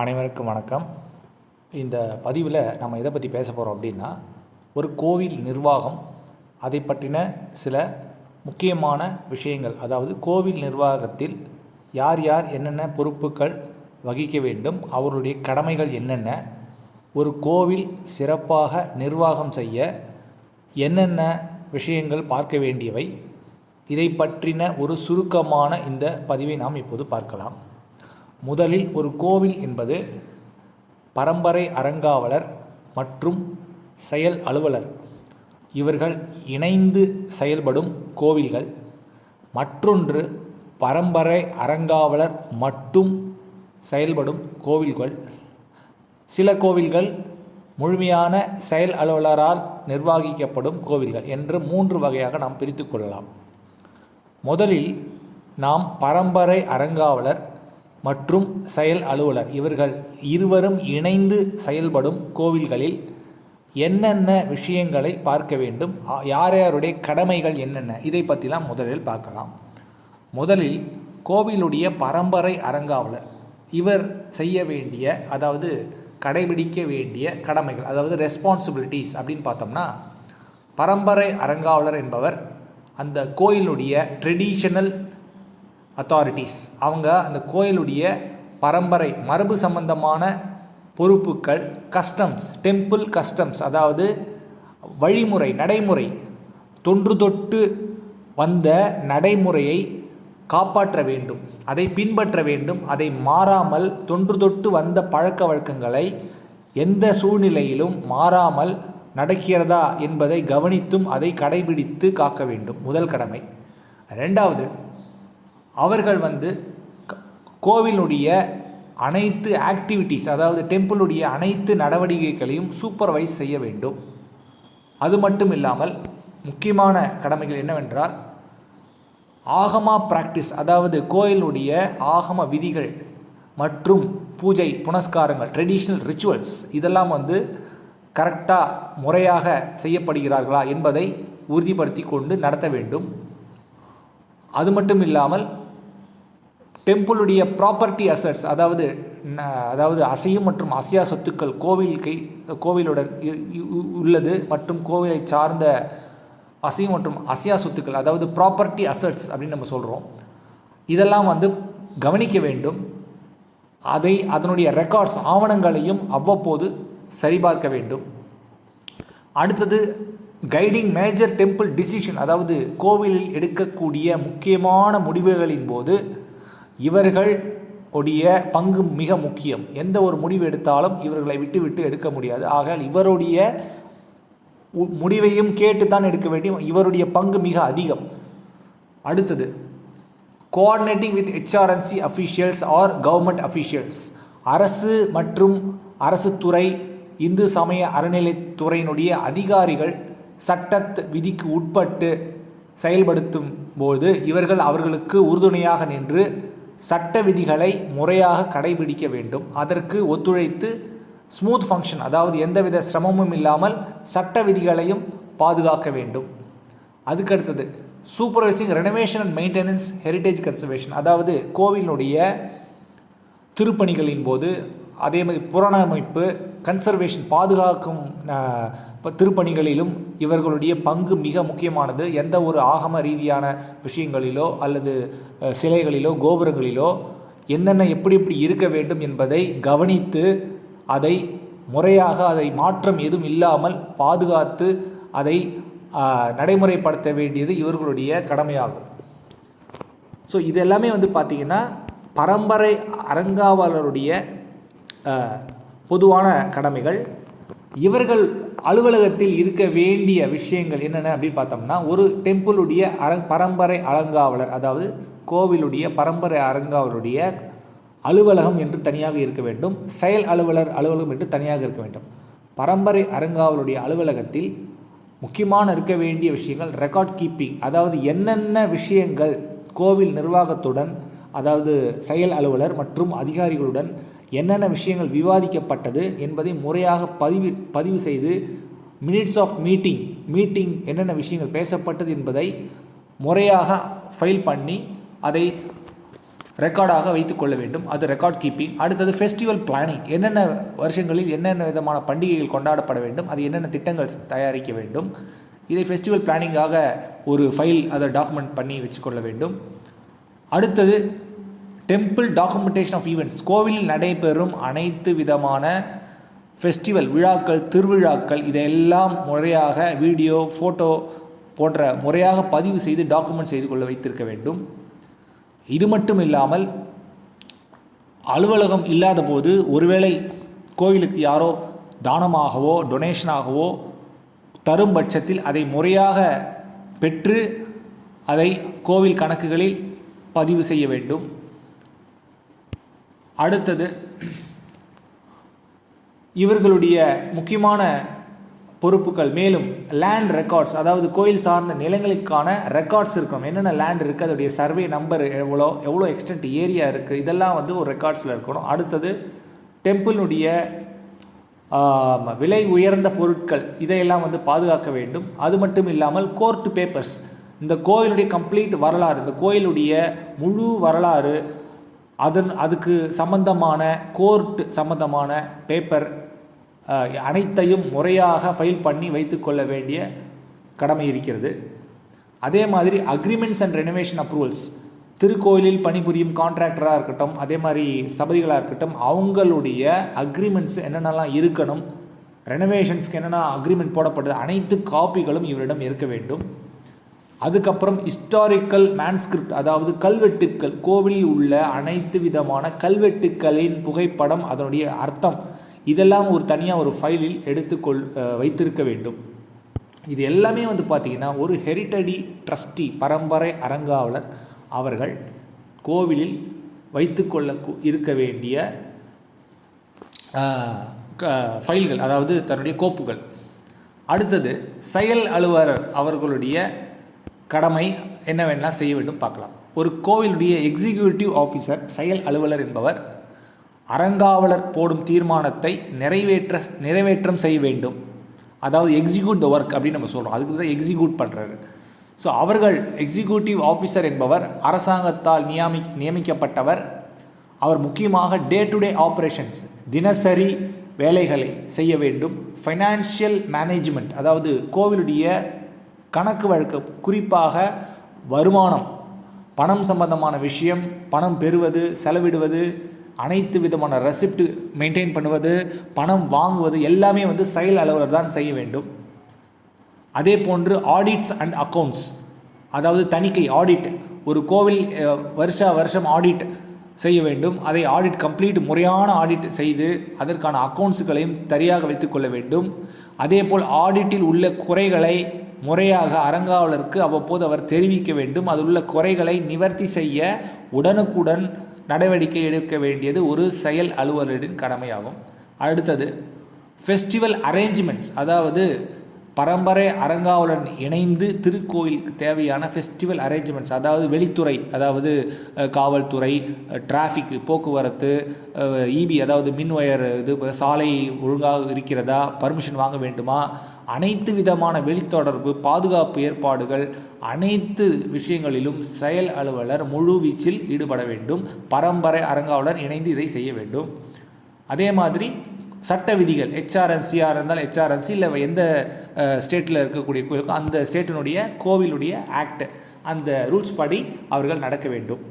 அனைவருக்கும் வணக்கம். இந்த பதிவில் நம்ம எதை பற்றி பேச போகிறோம் அப்படின்னா ஒரு கோவில் நிர்வாகம் அதை பற்றின சில முக்கியமான விஷயங்கள். அதாவது கோவில் நிர்வாகத்தில் யார் யார் என்னென்ன பொறுப்புகள் வகிக்க வேண்டும் அவருடைய கடமைகள் என்னென்ன ஒரு கோவில் சிறப்பாக நிர்வாகம் செய்ய என்னென்ன விஷயங்கள் பார்க்க வேண்டியவை இதை பற்றின ஒரு சுருக்கமான இந்த பதிவை நாம் இப்போது பார்க்கலாம். முதலில் ஒரு கோவில் என்பது பரம்பரை அறங்காவலர் மற்றும் செயல் அலுவலர். இவர்கள் இணைந்து செயல்படும் கோவில்கள். மற்றொன்று பரம்பரை அறங்காவலர் மட்டும் செயல்படும் கோவில்கள். சில கோவில்கள் முழுமையான செயல் அலுவலரால் நிர்வகிக்கப்படும் கோவில்கள் என்று மூன்று வகையாக நாம் பிரித்து கொள்ளலாம். முதலில் நாம் பரம்பரை அறங்காவலர் மற்றும் செயல் அலுவலர். இவர்கள் இருவரும் இணைந்து செயல்படும் கோவில்களில் என்னென்ன விஷயங்களை பார்க்க வேண்டும் யார் யாருடைய கடமைகள் என்னென்ன இதை பற்றிலாம் முதலில் பார்க்கலாம். முதலில் கோவிலுடைய பரம்பரை அறங்காவலர் இவர் செய்ய வேண்டிய அதாவது கடைபிடிக்க வேண்டிய கடமைகள் அதாவது ரெஸ்பான்சிபிலிட்டிஸ் அப்படின்னு பார்த்தோம்னா பரம்பரை அறங்காவலர் என்பவர் அந்த கோயிலுடைய ட்ரெடிஷனல் அத்தாரிட்டிஸ் அவங்க அந்த கோயிலுடைய பரம்பரை மரபு சம்பந்தமான பொறுப்புகள் கஸ்டம்ஸ் டெம்பிள் கஸ்டம்ஸ் அதாவது வழிமுறை நடைமுறை தொன்று தொட்டு வந்த நடைமுறையை காப்பாற்ற வேண்டும் அதை பின்பற்ற வேண்டும் அதை மாறாமல் தொன்று தொட்டு வந்த பழக்க வழக்கங்களை எந்த சூழ்நிலையிலும் மாறாமல் நடக்கிறதா என்பதை கவனித்தும் அதை கடைபிடித்து காக்க வேண்டும். முதல் கடமை. ரெண்டாவது அவர்கள் வந்து கோவிலுடைய அனைத்து ஆக்டிவிட்டீஸ் அதாவது டெம்பிளுடைய அனைத்து நடவடிக்கைகளையும் சூப்பர்வைஸ் செய்ய வேண்டும். அது மட்டும் இல்லாமல் முக்கியமான கடமைகள் என்னவென்றால் ஆகமா பிராக்டிஸ் அதாவது கோயிலுடைய ஆகம விதிகள் மற்றும் பூஜை புனஸ்காரங்கள் ட்ரெடிஷ்னல் ரிச்சுவல்ஸ் இதெல்லாம் வந்து கரெக்டாக முறையாக செய்யப்படுகிறார்களா என்பதை உறுதிப்படுத்தி கொண்டு நடத்த வேண்டும். அது மட்டும் இல்லாமல் டெம்பிளுடைய ப்ராப்பர்ட்டி அசட்ஸ் அதாவது அதாவது அசையும் மற்றும் அசையா சொத்துக்கள் கோவில் கை கோவிலுடன் இ- உள்ளது மற்றும் கோவிலை சார்ந்த அசையும் மற்றும் அசையா சொத்துக்கள் அதாவது ப்ராப்பர்ட்டி அசட்ஸ் அப்படின்னு நம்ம சொல்கிறோம் இதெல்லாம் வந்து கவனிக்க வேண்டும். அதை அதனுடைய ரெக்கார்ட்ஸ் ஆவணங்களையும் அவ்வப்போது சரிபார்க்க வேண்டும். அடுத்தது கைடிங் மேஜர் டெம்பிள் டிசிஷன் அதாவது கோவிலில் எடுக்கக்கூடிய முக்கியமான முடிவுகளின் போது இவர்கள் உடைய பங்கு மிக முக்கியம். எந்த ஒரு முடிவு எடுத்தாலும் இவர்களை விட்டு விட்டு எடுக்க முடியாது. ஆக இவருடைய உ- முடிவையும் கேட்டு தான் எடுக்க வேண்டும் இவருடைய பங்கு மிக அதிகம். அடுத்தது coordinating with HRNC officials or government officials அரசு மற்றும் அரசு துறை இந்து சமய அறநிலைத்துறையினுடைய அதிகாரிகள் சட்டத் விதிக்கு உட்பட்டு செயல்படுத்தும் போது இவர்கள் அவர்களுக்கு உறுதுணையாக நின்று சட்ட விதிகளை முறையாக கடைபிடிக்க வேண்டும். அதற்கு ஒத்துழைத்து ஸ்மூத் ஃபங்க்ஷன் அதாவது எந்தவித சிரமமும் இல்லாமல் சட்ட விதிகளையும் பாதுகாக்க வேண்டும். அதுக்கடுத்தது supervising renovation and maintenance heritage conservation அதாவது கோவிலுடைய திருப்பணிகளின் போது அதே மாதிரி புறணமைப்பு கன்சர்வேஷன் பாதுகாக்கும் திருப்பணிகளிலும் இவர்களுடைய பங்கு மிக முக்கியமானது. எந்த ஒரு ஆகம ரீதியான விஷயங்களிலோ அல்லது சிலைகளிலோ கோபுரங்களிலோ என்னென்ன எப்படி எப்படி இருக்க வேண்டும் என்பதை கவனித்து அதை முறையாக அதை மாற்றம் எதுவும் இல்லாமல் பாதுகாத்து அதை நடைமுறைப்படுத்த வேண்டியது இவர்களுடைய கடமையாகும். ஸோ இதெல்லாமே வந்து பார்த்திங்கன்னா பரம்பரை அரங்காவலருடைய பொதுவான கடமைகள். இவர்கள் அலுவலகத்தில் இருக்க வேண்டிய விஷயங்கள் என்னென்ன அப்படின்னு பார்த்தோம்னா ஒரு டெம்பிளுடைய அர பரம்பரை அலங்காவலர் அதாவது கோவிலுடைய பரம்பரை அரங்காவலருடைய அலுவலகம் என்று தனியாக இருக்க வேண்டும் செயல் அலுவலர் அலுவலகம் என்று தனியாக இருக்க வேண்டும். பரம்பரை அரங்காவலுடைய அலுவலகத்தில் முக்கியமான இருக்க வேண்டிய விஷயங்கள் ரெக்கார்ட் கீப்பிங் அதாவது என்னென்ன விஷயங்கள் கோவில் நிர்வாகத்துடன் அதாவது செயல் அலுவலர் மற்றும் அதிகாரிகளுடன் என்னென்ன விஷயங்கள் விவாதிக்கப்பட்டது என்பதை முறையாக பதிவு பதிவு செய்து மினிட்ஸ் ஆஃப் மீட்டிங் மீட்டிங் என்னென்ன விஷயங்கள் பேசப்பட்டது என்பதை முறையாக ஃபைல் பண்ணி அதை ரெக்கார்டாக வைத்துக்கொள்ள வேண்டும். அது ரெக்கார்ட் கீப்பிங் அடுத்தது ஃபெஸ்டிவல் பிளானிங் என்னென்ன வருஷங்களில் என்னென்ன விதமான பண்டிகைகள் கொண்டாடப்பட வேண்டும்? அது என்னென்ன திட்டங்கள் தயாரிக்க வேண்டும்? இதை ஃபெஸ்டிவல் பிளானிங்காக ஒரு ஃபைல் அதை டாக்குமெண்ட் பண்ணி வச்சுக்கொள்ள வேண்டும். அடுத்தது டெம்பிள் டாக்குமெண்டேஷன் ஆஃப் ஈவெண்ட்ஸ் கோவிலில் நடைபெறும் அனைத்து விதமான ஃபெஸ்டிவல் விழாக்கள் திருவிழாக்கள் இதையெல்லாம் முறையாக வீடியோ ஃபோட்டோ போன்ற முறையாக பதிவு செய்து டாக்குமெண்ட் செய்து கொள்ள வைத்திருக்க வேண்டும். இது மட்டும் இல்லாமல் அலுவலகம் இல்லாத போது ஒருவேளை கோவிலுக்கு யாரோ தானமாகவோ டொனேஷனாகவோ தரும் பட்சத்தில் அதை முறையாக பெற்று அதை கோவில் கணக்குகளில் பதிவு செய்ய வேண்டும். அடுத்தது இவர்களுடைய முக்கியமான பொறுப்புகள் மேலும் லேண்ட் ரெக்கார்ட்ஸ் அதாவது கோயில் சார்ந்த நிலங்களுக்கான ரெக்கார்ட்ஸ் இருக்கணும் என்னென்ன லேண்ட் இருக்குது அதோடைய சர்வே நம்பர் எவ்வளோ எவ்வளோ எக்ஸ்டென்ட் ஏரியா இருக்குது இதெல்லாம் வந்து ஒரு ரெக்கார்ட்ஸில் இருக்கணும். அடுத்தது டெம்பிளினுடைய விலை உயர்ந்த பொருட்கள் இதையெல்லாம் வந்து பாதுகாக்க வேண்டும். அது மட்டும் இல்லாமல் கோர்ட் பேப்பர்ஸ் இந்த கோயிலுடைய கம்ப்ளீட் வரலாறு இந்த கோயிலுடைய முழு வரலாறு அதன் அதுக்கு சம்பந்தமான கோர்ட் சம்பந்தமான பேப்பர் அனைத்தையும் முறையாக ஃபைல் பண்ணி வைத்துக்கொள்ள வேண்டிய கடமை இருக்கிறது. அதே மாதிரி அக்ரிமெண்ட்ஸ் அண்ட் ரெனோவேஷன் அப்ரூவல்ஸ் திருக்கோயிலில் பணிபுரியும் கான்ட்ராக்டராக இருக்கட்டும் அதே மாதிரி ஸ்தபதிகளாக இருக்கட்டும் அவங்களுடைய அக்ரிமெண்ட்ஸ் என்னென்னலாம் இருக்கணும் ரெனோவேஷன்ஸ்க்கு என்னென்ன அக்ரிமெண்ட் போடப்படுது அனைத்து காப்பிகளும் இவரிடம் இருக்க வேண்டும். அதுக்கப்புறம் ஹிஸ்டாரிக்கல் மேன்ஸ்கிரிப்ட் அதாவது கல்வெட்டுக்கள் கோவிலில் உள்ள அனைத்து விதமான கல்வெட்டுக்களின் புகைப்படம் அதனுடைய அர்த்தம். இதெல்லாம் ஒரு தனியாக ஒரு ஃபைலில் எடுத்துக்கொள் வைத்திருக்க வேண்டும். இது எல்லாமே வந்து பார்த்திங்கன்னா ஒரு ஹெரிட்டடி ட்ரஸ்டி பரம்பரை அறங்காவலர் அவர்கள் கோவிலில் வைத்துக்கொள்ள இருக்க வேண்டிய க- ஃபைல்கள் அதாவது தன்னுடைய கோப்புகள். அடுத்தது செயல் அலுவலர் அவர்களுடைய கடமை என்னவெல்லாம் செய்ய வேண்டும் பார்க்கலாம். ஒரு கோவிலுடைய எக்ஸிக்யூட்டிவ் ஆஃபீஸர் செயல் அலுவலர் என்பவர் அறங்காவலர் போடும் தீர்மானத்தை நிறைவேற்ற நிறைவேற்றம் செய்ய வேண்டும். அதாவது எக்ஸிக்யூட் த ஒர்க் அப்படின்னு நம்ம சொல்கிறோம் அதுக்கு தான் எக்ஸிக்யூட் பண்ணுறாரு ஸோ அவர்கள் எக்ஸிக்யூட்டிவ் ஆஃபீஸர் என்பவர் அரசாங்கத்தால் நியமி நியமிக்கப்பட்டவர். அவர் முக்கியமாக டே டு டே ஆப்ரேஷன்ஸ் தினசரி வேலைகளை செய்ய வேண்டும். ஃபைனான்ஷியல் மேனேஜ்மெண்ட் அதாவது கோவிலுடைய கணக்கு வழக்கு குறிப்பாக வருமானம். பணம் சம்பந்தமான விஷயம் பணம் பெறுவது செலவிடுவது அனைத்து விதமான ரெசிப்ட் மெயின்டைன் பண்ணுவது பணம் வாங்குவது எல்லாமே வந்து செயல் அலுவலர் தான் செய்ய வேண்டும். அதே போன்று ஆடிட்ஸ் அண்ட் அக்கௌண்ட்ஸ் அதாவது தணிக்கை ஆடிட் ஒரு கோவில் வருஷ வருஷா வருஷம் ஆடிட் செய்ய வேண்டும். அதை ஆடிட் கம்ப்ளீட் முறையான ஆடிட் செய்து அதற்கான அக்கௌண்ட்ஸுகளையும் சரியாக வைத்துக்கொள்ள வேண்டும். அதேபோல் ஆடிட்டில் உள்ள குறைகளை முறையாக அறங்காவலருக்கு அவ்வப்போது அவர் தெரிவிக்க வேண்டும். அதில் உள்ள குறைகளை நிவர்த்தி செய்ய உடனுக்குடன் நடவடிக்கை எடுக்க வேண்டியது ஒரு செயல் அலுவலரின் கடமையாகும். அடுத்தது ஃபெஸ்டிவல் அரேஞ்ச்மெண்ட்ஸ் அதாவது பரம்பரை அரங்காவலன் இணைந்து திருக்கோயிலுக்கு தேவையான ஃபெஸ்டிவல் அரேஞ்ச்மெண்ட்ஸ் அதாவது வெளித்துறை அதாவது காவல்துறை டிராஃபிக் போக்குவரத்து இபி அதாவது மின் ஒயர் இது சாலை ஒழுங்காக இருக்கிறதா பர்மிஷன் வாங்க வேண்டுமா? அனைத்து விதமான வெளித்தொடர்பு பாதுகாப்பு ஏற்பாடுகள் அனைத்து விஷயங்களிலும் செயல் அலுவலர் முழு வீச்சில் ஈடுபட வேண்டும். பரம்பரை அறங்காவலர் இணைந்து இதை செய்ய வேண்டும். அதே மாதிரி சட்ட விதிகள் ஹெச்ஆர்என்சிஆர் இருந்தால் ஹெச்ஆர்என்சி இல்லை எந்த ஸ்டேட்டில் இருக்கக்கூடிய கோயிலுக்கும் அந்த ஸ்டேட்டினுடைய கோவிலுடைய ஆக்ட் அந்த ரூல்ஸ் படி அவர்கள் நடக்க வேண்டும்.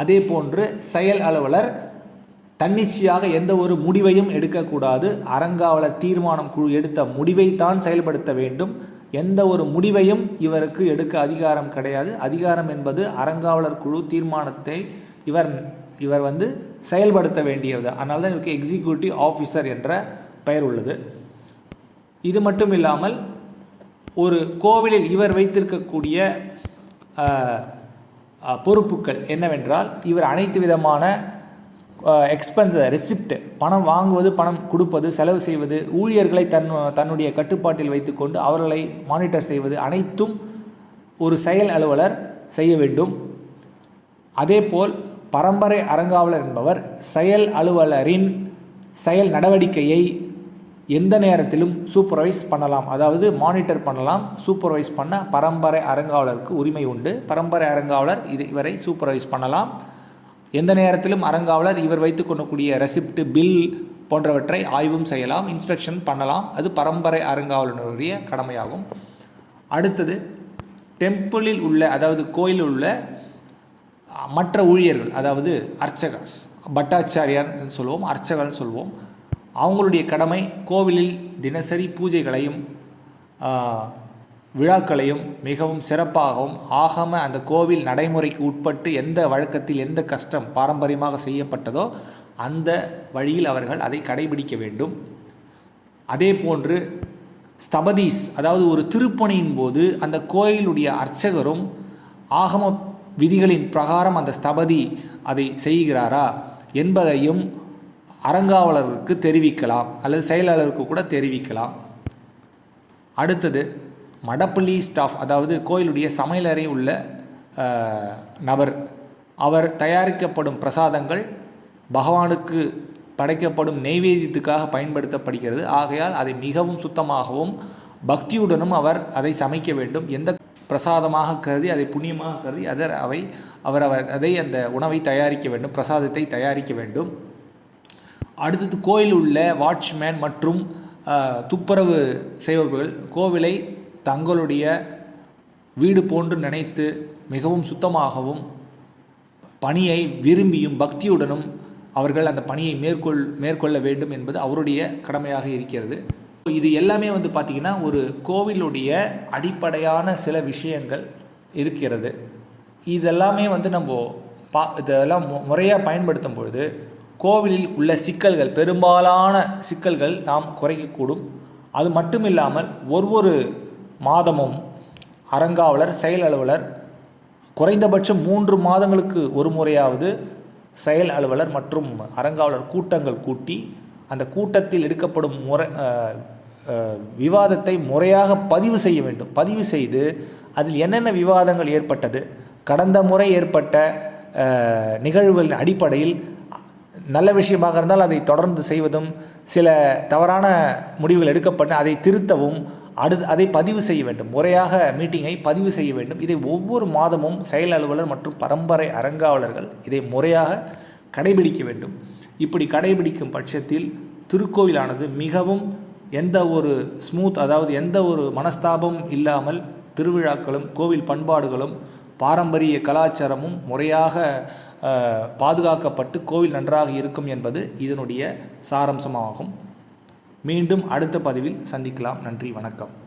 அதே போன்று செயல் அலுவலர் தன்னிச்சையாக எந்த ஒரு முடிவையும் எடுக்கக்கூடாது. அறங்காவலர் தீர்மானம் குழு எடுத்த முடிவை தான் செயல்படுத்த வேண்டும். எந்த ஒரு முடிவையும் இவருக்கு எடுக்க அதிகாரம் கிடையாது. அதிகாரம் என்பது அறங்காவலர் குழு தீர்மானத்தை இவர் இவர் வந்து செயல்படுத்த வேண்டியது. அதனால தான் இவருக்கு எக்ஸிக்யூட்டிவ் ஆஃபீஸர் என்ற பெயர் உள்ளது. இது மட்டும் இல்லாமல் ஒரு கோவிலில் இவர் வைத்திருக்கக்கூடிய பொறுப்புகள் என்னவென்றால் இவர் அனைத்து விதமான எக்ஸ்பென்ஸ் ரெசிப்ட் பணம் வாங்குவது பணம் கொடுப்பது செலவு செய்வது ஊழியர்களை தன் தன்னுடைய கட்டுப்பாட்டில் வைத்துக்கொண்டு அவர்களை மானிட்டர் செய்வது அனைத்தும் ஒரு செயல் அலுவலர் செய்ய வேண்டும். அதேபோல் பரம்பரை அறங்காவலர் என்பவர் செயல் அலுவலரின் செயல் நடவடிக்கையை எந்த நேரத்திலும் சூப்பர்வைஸ் பண்ணலாம். அதாவது மானிட்டர் பண்ணலாம். சூப்பர்வைஸ் பண்ண பரம்பரை அறங்காவலருக்கு உரிமை உண்டு. பரம்பரை அறங்காவலர் இது இவரை சூப்பர்வைஸ் பண்ணலாம். எந்த நேரத்திலும் அறங்காவலர் இவர் வைத்து கொள்ளக்கூடிய ரெசிப்ட் பில் போன்றவற்றை ஆய்வும் செய்யலாம். இன்ஸ்பெக்ஷன் பண்ணலாம். அது பரம்பரை அறங்காவலனுடைய கடமையாகும். அடுத்தது டெம்பிளில் உள்ள அதாவது கோயிலில் உள்ள மற்ற ஊழியர்கள் அதாவது அர்ச்சகாஸ் பட்டாச்சாரியார்னு சொல்லுவோம் அர்ச்சகர்னு சொல்லுவோம் அவங்களுடைய கடமை கோவிலில் தினசரி பூஜைகளையும் விழாக்களையும் மிகவும் சிறப்பாகவும் ஆகம அந்த கோவில் நடைமுறைக்கு உட்பட்டு எந்த வழக்கத்தில் எந்த கஷ்டம் பாரம்பரியமாக செய்யப்பட்டதோ அந்த வழியில் அவர்கள் அதை கடைபிடிக்க வேண்டும். அதே போன்று ஸ்தபதீஸ் அதாவது ஒரு திருப்பணியின் போது அந்த கோயிலுடைய அர்ச்சகரும் ஆகம விதிகளின் பிரகாரம் அந்த ஸ்தபதி அதை செய்கிறாரா என்பதையும் அறங்காவலருக்கு தெரிவிக்கலாம் அல்லது செயலாளருக்கு கூட தெரிவிக்கலாம். அடுத்தது மடப்பள்ளி ஸ்டாஃப் அதாவது கோயிலுடைய சமையலறை உள்ள நபர். அவர் தயாரிக்கப்படும் பிரசாதங்கள் பகவானுக்கு படைக்கப்படும் நெய்வேதியத்துக்காக பயன்படுத்தப்படுகிறது. ஆகையால் அதை மிகவும் சுத்தமாகவும் பக்தியுடனும் அவர் அதை சமைக்க வேண்டும். எந்த பிரசாதமாக கருதி அதை புண்ணியமாக கருதி அதர் அவை அவர் அவர் அதை அந்த உணவை தயாரிக்க வேண்டும் பிரசாதத்தை தயாரிக்க வேண்டும். அடுத்தது கோயில் உள்ள வாட்ச்மேன் மற்றும் துப்புரவு செய்பவர்கள் கோவிலை தங்களுடைய வீடு போன்று நினைத்து மிகவும் சுத்தமாகவும் பணியை விரும்பியும் பக்தியுடனும் அவர்கள் அந்த பணியை மேற்கொள் மேற்கொள்ள வேண்டும் என்பது அவருடைய கடமையாக இருக்கிறது. இது எல்லாமே வந்து பார்த்திங்கன்னா ஒரு கோவிலுடைய அடிப்படையான சில விஷயங்கள் இருக்கிறது. இதெல்லாமே வந்து நம்ம பா இதெல்லாம் மு- முறையாக பயன்படுத்தும் பொழுது கோவிலில் உள்ள சிக்கல்கள் பெரும்பாலான சிக்கல்கள் நாம் குறைக்கக்கூடும். அது மட்டும் இல்லாமல் ஒவ்வொரு மாதமும் அறங்காவலர் செயல் அலுவலர் குறைந்தபட்சம் மூன்று மாதங்களுக்கு ஒரு முறையாவது செயல் அலுவலர் மற்றும் அறங்காவலர் கூட்டங்கள் கூட்டி அந்த கூட்டத்தில் எடுக்கப்படும் முறை விவாதத்தை முறையாக பதிவு செய்ய வேண்டும். பதிவு செய்து அதில் என்னென்ன விவாதங்கள் ஏற்பட்டது கடந்த முறை ஏற்பட்ட நிகழ்வுகளின் அடிப்படையில் நல்ல விஷயமாக இருந்தால் அதை தொடர்ந்து செய்வதும் சில தவறான முடிவுகள் எடுக்கப்பட்டு அதை திருத்தவும் அடு அதை பதிவு செய்ய வேண்டும். முறையாக மீட்டிங்கை பதிவு செய்ய வேண்டும். இதை ஒவ்வொரு மாதமும் செயல் அலுவலர் மற்றும் பரம்பரை அறங்காவலர்கள் இதை முறையாக கடைபிடிக்க வேண்டும். இப்படி கடைபிடிக்கும் பட்சத்தில் திருக்கோவிலானது மிகவும் எந்த ஒரு ஸ்மூத் அதாவது எந்த ஒரு மனஸ்தாபம் இல்லாமல் திருவிழாக்களும் கோவில் பண்பாடுகளும் பாரம்பரிய கலாச்சாரமும் முறையாக பாதுகாக்கப்பட்டு கோவில் நன்றாக இருக்கும் என்பது இதனுடைய சாரம்சமாகும். மீண்டும் அடுத்த பதிவில் சந்திக்கலாம். நன்றி வணக்கம்.